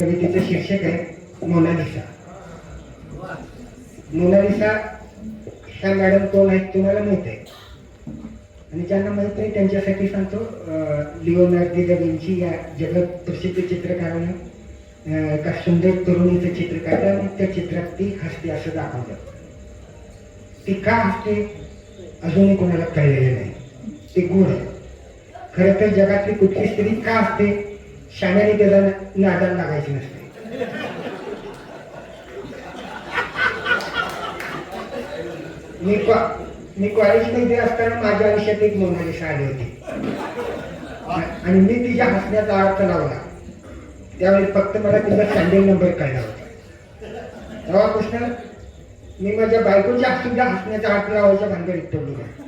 कवितेचं शीर्षक आहे Mona Lisa Mona Lisa ह्या मॅडम कोण आहेत तुम्हाला माहीत आहे. आणि ज्यांना माहीत नाही त्यांच्यासाठी सांगतो लिओनार्दी दा या जगत प्रसिद्ध चित्रकारानं एका सुंदर तरुणीचं चित्र काढलं आणि त्या चित्रात ती हसते असं दाखवलं. ती का हसते? अजूनही कोणाला कळलेलं नाही. ते गुण आहे. खरं तर जगातली कुठली स्त्री का असते शाण्याने त्याला नादाला लागायची नसते. मी कॉ- मी कॉलेजमध्ये असताना माझ्या आयुष्यात एक मोनालिसा आली होती. आणि मी तिच्या हसण्याचा अर्थ लावला. त्यावेळी फक्त मला तिचा सँडल नंबर कळला होता. तेव्हापासून मी माझ्या बायकोच्या सुद्धा हसण्याचा अर्थ लावायच्या भानगडीत पडलो नाही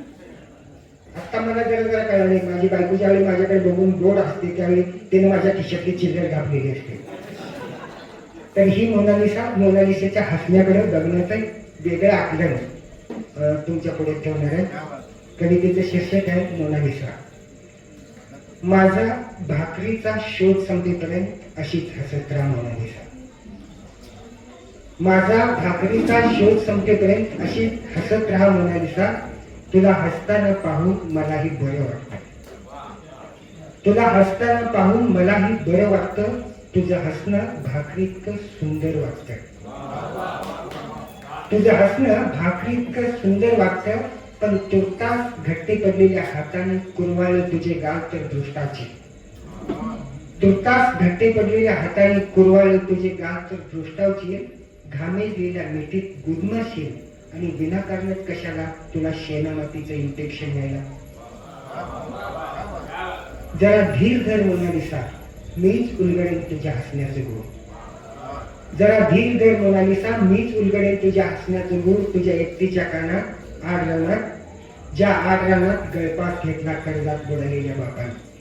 मला जरा जरा कळलं नाही. माझी बायको ज्यावेळी माझ्याकडे बघून गोड असते त्यावेळी तिने माझ्या खिशातली चिल्लर घापलेली असते. तर ही मोनालिसा मोनालिसेच्या हसण्याकडे बघण्याचं एक वेगळं आकलन तुमच्यापुढे ठेवणार आहे. कवितेचं शीर्षक आहे मोनालिसा. माझा भाकरीचा शोध संपेपर्यंत अशीच हसत राहा मोनालिसा. माझा भाकरीचा शोध संपेपर्यंत अशीच हसत राहा मोनालिसा. तुला हसताना पाहून मलाही बरं वाटतं. तुला हसताना पाहून मलाही बरं वाटतं. तुझं हसणं भाकरी इतकं सुंदर वाटतं. तुझं हसणं भाकरी इतकं सुंदर वाटतं पण तुर्तास घट्टे पडलेल्या हाताने कुरवाळलं तुझे गाल तर दृष्टाचे. तुर्तास घट्टे पडलेल्या हाताने कुरवाळलं तुझे गाल तर दृष्टावची घामे गेलेल्या मिठीत गुदमशील. आणि विनाकारणच कशाला तुला शेणामातीचं इन्फेक्शन यायला? जरा धीर धर मोनालिसा. मीच उलगडेन तुझ्या हसण्याचं गुण. जरा धीर धर मोनालिसा मीच उलगडेन तुझ्या हसण्याचे गुण तुझ्या एकटीच्या कानात आड रानात ज्या आड रानात गळपास घेतला कर्जात बुडालेल्या बापाने.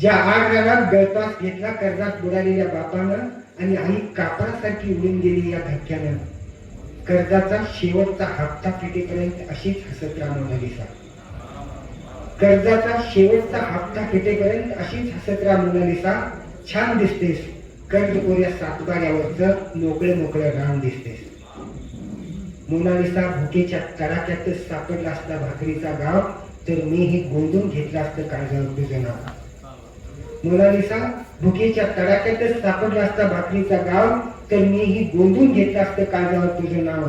ज्या आड रानात गळपास घेतला कर्जात बुडालेल्या बापानं आणि आई कापडासारखी उडून गेली या धक्क्यानं. कर्जाचा शेवटचा हप्ता फिटेपर्यंत अशीच हसत राहा मोनालिसा कर्जाचा शेवटचा हप्ता फिटेपर्यंत अशीच हसत राहा मोनालिसा छान दिसतेस. कर्ज कोऱ्या सातबाऱ्यावरच मोकळे मोकळे रान दिसतेस. मोनालिसा भुकेच्या तडाक्यातच सापडला असता भाकरीचा गाव तर मी हे गोंधून घेतला असतं काळजावर तुझं नाव मोनालिसा भुकेच्या तडाक्यातच सापडला असता भाकरीचा गाव तर मीही गोंधून घेतलं असतं काळजावर तुझं नाव.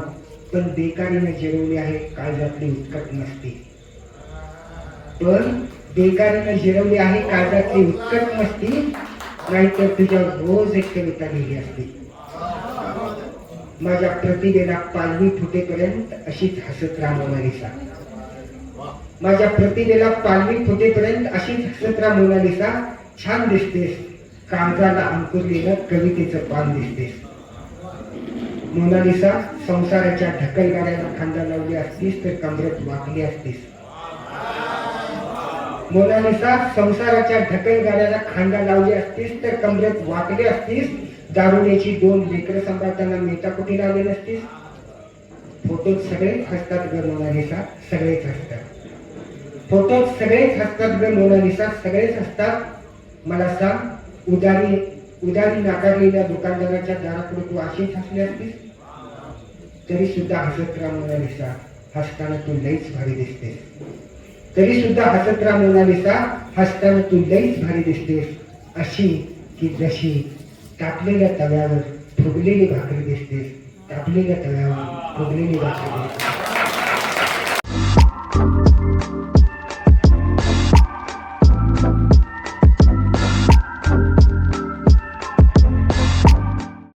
पण बेकारीने जिरवली आहे काळजातली उत्कट नसते. पण बेकारीने जिरवली आहे काळजातली उत्कट मस्ती नाहीतर तुझ्या रोज एक कविता लिहिली असते. माझ्या प्रतिभेला पालवी फुटेपर्यंत अशीच हसत राहा मोनालिसा. माझ्या प्रतिभेला पालवी फुटेपर्यंत अशीच हसत राहा मोनालिसा. छान दिसतेस. कागदाला अंकुरलेलं कवितेचं पान दिसतेस. मोनालिसा संसाराच्या ढकलगाड्याला खांदा लावली असतीस तर कमरत वाकली असतीस. मोनालिसा संसाराच्या ढकलगाड्याला खांदा लावली असतीस तर कमरेत वाकली असतीस. दारुण्याची दोन लेकर सांभाळताना मेटा कुठे लावली नसतीस? फोटोत सगळेच हसतात ग मोनालिसा सगळेच हसतात. फोटोत सगळेच हसतात ग मोनालिसा सगळेच हसतात. मला सांग उदारी उदारी नाकारलेल्या दुकानदाराच्या दारापुढे तू अशीच हसले असतेस? तरी सुद्धा हसत मोनालिसा हसताना तू लईच भारी दिसतेस. तरी सुद्धा हसत मोनालिसा हसताना तू लईच भारी दिसतेस. अशी की जशी तापलेल्या तव्यावर फुगलेली भाकरी दिसतेस. तापलेल्या तव्यावर फुगलेली भाकरी दिसतेस.